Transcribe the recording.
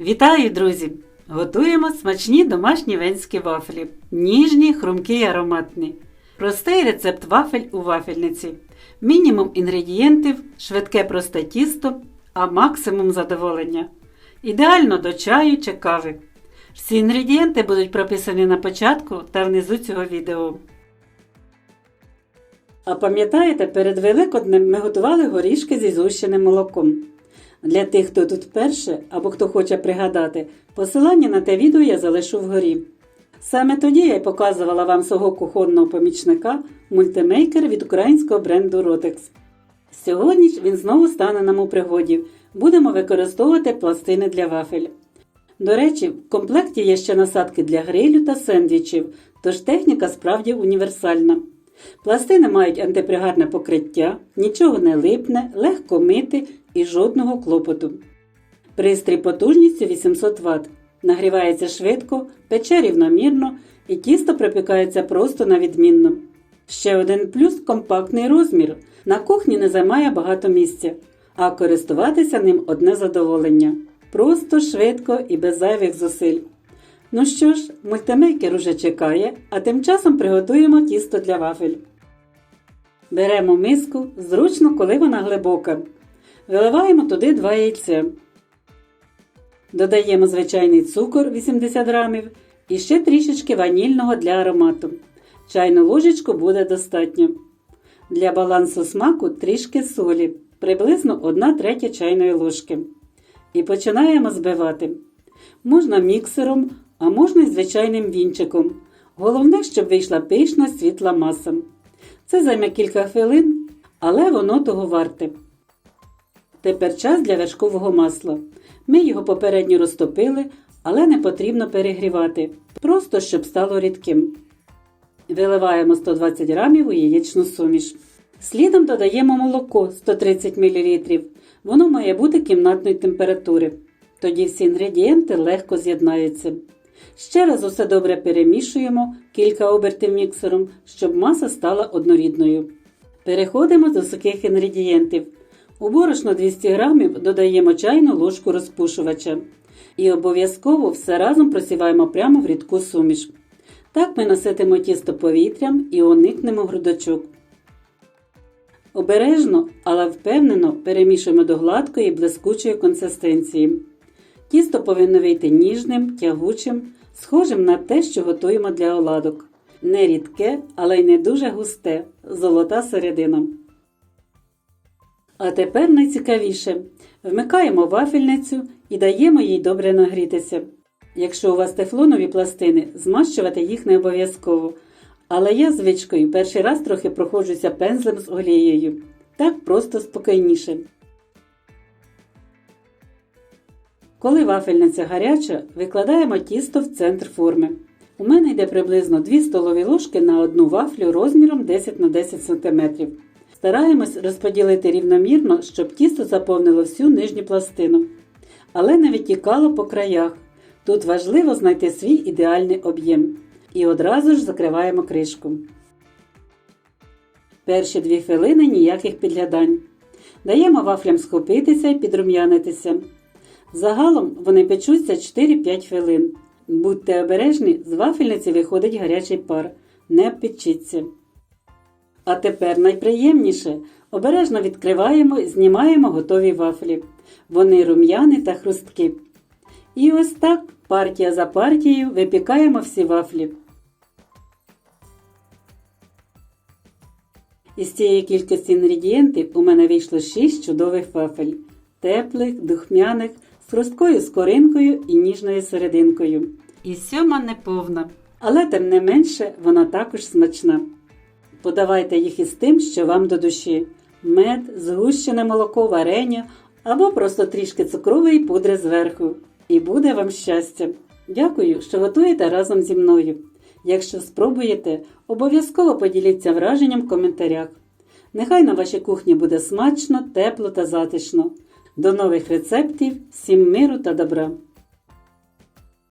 Вітаю, друзі! Готуємо смачні домашні венські вафлі. Ніжні, хрумкі й ароматні. Простий рецепт вафель у вафельниці. Мінімум інгредієнтів, швидке просте тісто, а максимум задоволення. Ідеально до чаю чи кави. Всі інгредієнти будуть прописані на початку та внизу цього відео. А пам'ятаєте, перед Великоднем ми готували горішки зі згущеним молоком. Для тих, хто тут вперше або хто хоче пригадати, посилання на те відео я залишу вгорі. Саме тоді я й показувала вам свого кухонного помічника, мультимейкер від українського бренду Rotex. Сьогодні ж він знову стане нам у пригоді. Будемо використовувати пластини для вафель. До речі, в комплекті є ще насадки для грилю та сендвічів, тож техніка справді універсальна. Пластини мають антипригарне покриття, нічого не липне, легко мити і жодного клопоту. Пристрій потужністю 800 Вт. Нагрівається швидко, пече рівномірно і тісто припікається просто на відмінно. Ще один плюс компактний розмір. На кухні не займає багато місця, а користуватися ним одне задоволення. Просто, швидко і без зайвих зусиль. Ну що ж, мультимейкер уже чекає, а тим часом приготуємо тісто для вафель. Беремо миску, зручно, коли вона глибока. Виливаємо туди 2 яйця. Додаємо звичайний цукор 80 грамів і ще трішечки ванільного для аромату. Чайну ложечку буде достатньо. Для балансу смаку трішки солі, приблизно 1 третя чайної ложки. І починаємо збивати. Можна міксером, а можна й звичайним вінчиком. Головне, щоб вийшла пишна світла маса. Це займе кілька хвилин, але воно того варте. Тепер час для вершкового масла. Ми його попередньо розтопили, але не потрібно перегрівати, просто щоб стало рідким. Виливаємо 120 грамів у яєчну суміш. Слідом додаємо молоко 130 мл. Воно має бути кімнатної температури. Тоді всі інгредієнти легко з'єднаються. Ще раз усе добре перемішуємо кілька обертів міксером, щоб маса стала однорідною. Переходимо до сухих інгредієнтів. У борошно 200 г додаємо чайну ложку розпушувача. І обов'язково все разом просіваємо прямо в рідку суміш. Так ми наситимо тісто повітрям і уникнемо грудочок. Обережно, але впевнено перемішуємо до гладкої блискучої консистенції. Тісто повинно вийти ніжним, тягучим, схожим на те, що готуємо для оладок. Не рідке, але й не дуже густе, золота середина. А тепер найцікавіше. Вмикаємо вафельницю і даємо їй добре нагрітися. Якщо у вас тефлонові пластини, змащувати їх не обов'язково. Але я звичкою перший раз трохи проходжуся пензлем з олією. Так просто спокійніше. Коли вафельниця гаряча, викладаємо тісто в центр форми. У мене йде приблизно 2 столові ложки на одну вафлю розміром 10 на 10 см. Стараємось розподілити рівномірно, щоб тісто заповнило всю нижню пластину, але не відтікало по краях. Тут важливо знайти свій ідеальний об'єм. І одразу ж закриваємо кришку. Перші дві хвилини ніяких підглядань. Даємо вафлям схопитися і підрум'янитися. Загалом вони печуться 4-5 хвилин. Будьте обережні, з вафельниці виходить гарячий пар. Не обпечіться. А тепер найприємніше обережно відкриваємо і знімаємо готові вафлі. Вони рум'яні та хрусткі. І ось так, партія за партією, випікаємо всі вафлі. Із цієї кількості інгредієнтів у мене вийшло 6 чудових вафель. Теплих, духмяних, з хрусткою скоринкою і ніжною серединкою. І сьома неповна. Але тим не менше вона також смачна. Подавайте їх із тим, що вам до душі: мед, згущене молоко, варення або просто трішки цукрової пудри зверху. І буде вам щастя! Дякую, що готуєте разом зі мною. Якщо спробуєте, обов'язково поділіться враженням в коментарях. Нехай на вашій кухні буде смачно, тепло та затишно. До нових рецептів, всім миру та добра!